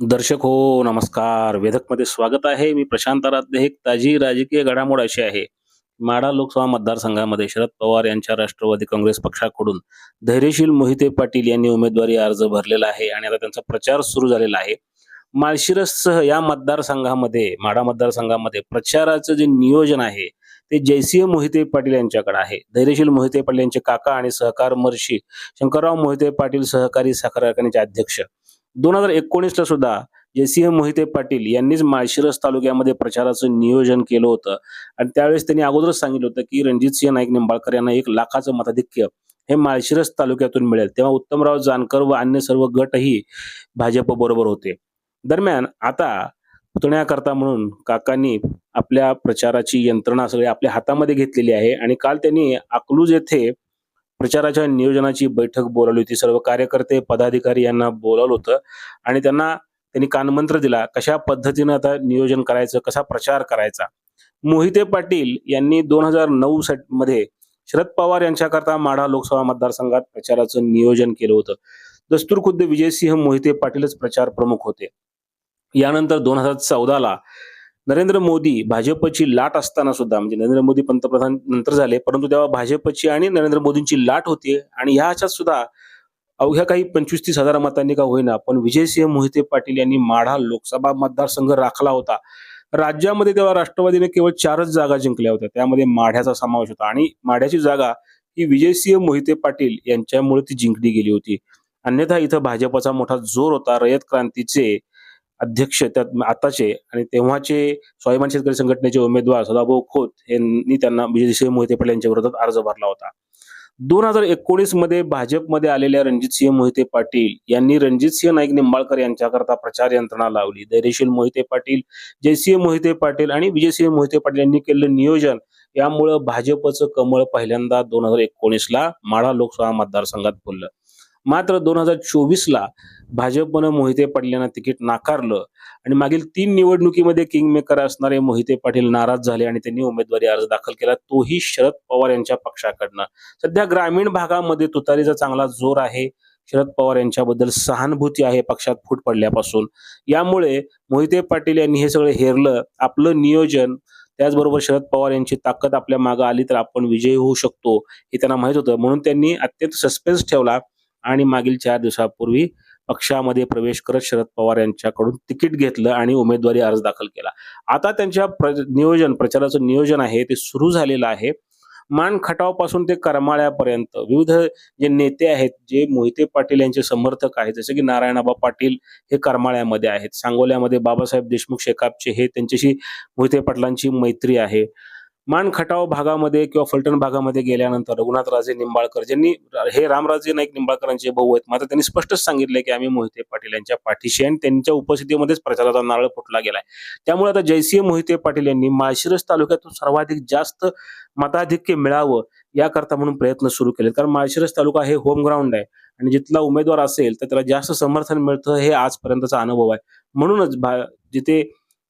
दर्शक हो नमस्कार. वेधकमध्ये स्वागत आहे. मी प्रशांत आराध्य. एक ताजी राजकीय घडामोड अशी आहे. माढा लोकसभा मतदारसंघामध्ये शरद पवार यांच्या राष्ट्रवादी काँग्रेस पक्षाकडून धैर्यशील मोहिते पाटील यांनी उमेदवारी अर्ज भरलेला आहे आणि आता त्यांचा प्रचार सुरू झालेला आहे. माळशिरससह या मतदारसंघामध्ये माढा मतदारसंघामध्ये प्रचाराचं जे नियोजन आहे ते जयसिंह मोहिते पाटील यांच्याकडे आहे. धैर्यशील मोहिते पाटील यांचे काका आणि सहकार महर्षी शंकरराव मोहिते पाटील सहकारी साखर कारखान्याचे अध्यक्ष दोन हजार एकोणीसला सुद्धा जयसिंह मोहिते पाटील यांनीच माळशिरस तालुक्यामध्ये प्रचाराचं नियोजन केलं होतं. आणि त्यावेळेस त्यांनी अगोदरच सांगितलं होतं की रणजितसिंह नाईक निंबाळकर यांना एक लाखाचं मताधिक्य हे माळशिरस तालुक्यातून मिळेल. तेव्हा उत्तमराव जानकर व अन्य सर्व गटही भाजप बरोबर होते. दरम्यान आता पुतण्याकरता म्हणून काकांनी आपल्या प्रचाराची यंत्रणा सगळी आपल्या हातामध्ये घेतलेली आहे. आणि काल त्यांनी अकलूज येथे प्रचाराच्या नियोजनाची बैठक बोलावली होती. सर्व कार्यकर्ते पदाधिकारी यांना बोलावलं होतं आणि त्यांना त्यांनी कानमंत्र दिला. कशा पद्धतीनं आता नियोजन करायचं? कसा प्रचार करायचा? मोहिते पाटील यांनी दोन हजार नऊ मध्ये शरद पवार यांच्याकरता माढा लोकसभा मतदारसंघात प्रचाराचं नियोजन केलं होतं. दस्तूर खुद्द विजयसिंह मोहिते पाटीलच प्रचार प्रमुख होते. यानंतर दोन हजार चौदाला नरेंद्र मोदी भाजपची लाट असताना सुद्धा म्हणजे नरेंद्र मोदी पंतप्रधान नंतर झाले परंतु तेव्हा भाजपची आणि नरेंद्र मोदींची लाट होती. आणि ह्या ह्याच्यात सुद्धा अवघ्या काही पंचवीस तीस हजार मतांनी का होईना पण विजयसिंह मोहिते पाटील यांनी माढा लोकसभा मतदारसंघ राखला होता. राज्यामध्ये तेव्हा राष्ट्रवादीने केवळ चारच जागा जिंकल्या होत्या. त्यामध्ये माढ्याचा समावेश होता. आणि माढ्याची जागा ही विजयसिंह मोहिते पाटील यांच्यामुळे ती जिंकली गेली होती. अन्यथा इथं भाजपचा मोठा जोर होता. रयत क्रांतीचे अध्यक्ष त्यात आताचे आणि तेव्हाचे स्वाभिमान शेतकरी संघटनेचे उमेदवार सदाभाऊ खोत यांनी त्यांना विजयसिंह मोहिते पाटील यांच्या विरोधात अर्ज भरला होता. दोन हजार एकोणीसमध्ये भाजपमध्ये आलेल्या रणजितसिंह मोहिते पाटील यांनी रणजितसिंह नाईक निंबाळकर यांच्याकरता प्रचार यंत्रणा लावली. धैर्यशील मोहिते पाटील जयसिंह मोहिते पाटील आणि विजयसिंह मोहिते पाटील यांनी केलेलं नियोजन यामुळं भाजपचं कमळ पहिल्यांदा दोन हजार एकोणीसला माढा लोकसभा मतदारसंघात फुललं. मात्र दोन हजार चोवीसला भाजपनं मोहिते पाटलांना तिकीट नाकारलं आणि मागील तीन निवडणुकीमध्ये किंगमेकर असणारे मोहिते पाटील नाराज झाले आणि त्यांनी उमेदवारी अर्ज दाखल केला तोही शरद पवार यांच्या पक्षाकडनं. सध्या ग्रामीण भागामध्ये तुतारीचा चांगला जोर आहे. शरद पवार यांच्याबद्दल सहानुभूती आहे पक्षात फूट पडल्यापासून. यामुळे मोहिते पाटील यांनी हे सगळं हेरलं आपलं नियोजन त्याचबरोबर शरद पवार यांची ताकद आपल्या मागं आली तर आपण विजयी होऊ शकतो हे त्यांना माहीत होतं. म्हणून त्यांनी अत्यंत सस्पेन्स ठेवला. आणि मागील चार दिवसापूर्वी पक्षामध्ये प्रवेश करत शरद पवार यांच्याकडून तिकीट घेतलं आणि उमेदवारी अर्ज दाखल केला. आता त्यांच्या प्र नियोजन प्रचाराचं नियोजन आहे ते सुरू झालेलं आहे. मान खटावपासून ते करमाळ्यापर्यंत विविध जे नेते आहेत जे मोहिते पाटील यांचे समर्थक आहेत जसे की नारायणाबा पाटील हे करमाळ्यामध्ये आहेत सांगोल्यामध्ये बाबासाहेब देशमुख शेकापचे हे त्यांच्याशी मोहिते पाटलांची मैत्री आहे. मान खटाव भागामध्ये किंवा फलटण भागामध्ये गेल्यानंतर रघुनाथराजे निंबाळकर ज्यांनी हे रामराजे नाईक निंबाळकरांचे भाऊ आहेत. मात्र त्यांनी स्पष्टच सांगितलंय की आम्ही मोहिते पाटील यांच्या पाठीशी आणि त्यांच्या उपस्थितीमध्येच प्रचाराचा नारळ फुटला गेलाय. त्यामुळे आता जयसिंह मोहिते पाटील यांनी माळशिरस तालुक्यातून सर्वाधिक जास्त मताधिक्य मिळावं याकरता म्हणून प्रयत्न सुरू केले कारण माळशिरस तालुका हे होम ग्राउंड आहे आणि जिथला उमेदवार असेल तर त्याला जास्त समर्थन मिळतं हे आजपर्यंतचा अनुभव आहे. म्हणूनच भा जिथे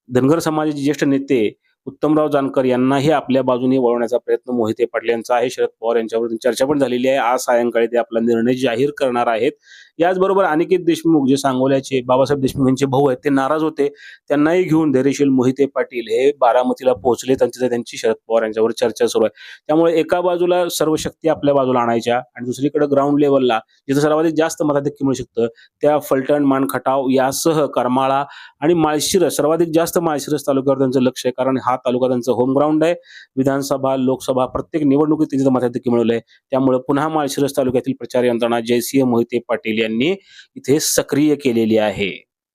धनगर समाजाचे ज्येष्ठ नेते उत्तमराव जानकर यांनाही आपल्या बाजूने वळवण्याचा प्रयत्न मोहिते पाटील यांचा आहे. शरद पवार यांच्यावर चर्चा पण झालेली आहे. आज सायंकाळी ते आपला निर्णय जाहीर करणार आहेत. याचबरोबर अनिकेत देशमुख जे सांगोल्याचे बाबासाहेब देशमुख यांचे भाऊ आहेत ते नाराज होते. त्यांनाही घेऊन धैर्यशील मोहिते पाटील हे बारामतीला पोहोचले. त्यांची त्यांची शरद पवार यांच्यावर चर्चा सुरू आहे. त्यामुळे एका बाजूला सर्व शक्ती आपल्या बाजूला आणायच्या आणि दुसरीकडे ग्राउंड लेवलला जिथं सर्वाधिक जास्त मताधिक्य मिळू शकतं त्या फलटण मानखटाव यासह करमाळा आणि माळशिरस सर्वाधिक जास्त माळशिरस तालुक्यावर त्यांचं लक्ष आहे. कारण हा तालुका त्यांचं होम ग्राउंड आहे. विधानसभा लोकसभा प्रत्येक निवडणुकीत त्यांचं मताधिक्य मिळवलंय. त्यामुळे पुन्हा माळशिरस तालुक्यातील प्रचार यंत्रणा जयसिंह मोहिते पाटील यांनी इथे सक्रिय केलेली आहे.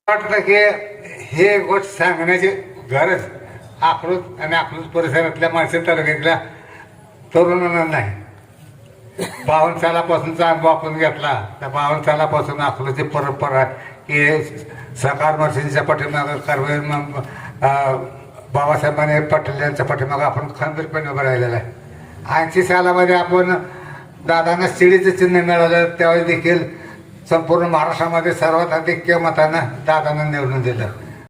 वाटतं की हे गोष्ट सांगण्याची गरज अकलूज आणि अकलूज परिसरातल्या माणसं तालुक्यातल्या तरुणांना नाही. बावन सालापासूनचा अनुभव आपण घेतला. त्या बावन सालापासून अकलूजची परंपरा की सहकार मर्षींच्या पाठीमागं कारवाई बाबासाहेबांनी पाटील यांच्या पाठीमागं आपण खंबीरपणे उभं राहिलेलं आहे. ऐंशी सालामध्ये आपण दादांना शिडीचं चिन्ह मिळालं त्यावेळी देखील संपूर्ण महाराष्ट्रामध्ये सर्वात अधिक मतानं दादानं निवडून दिलं.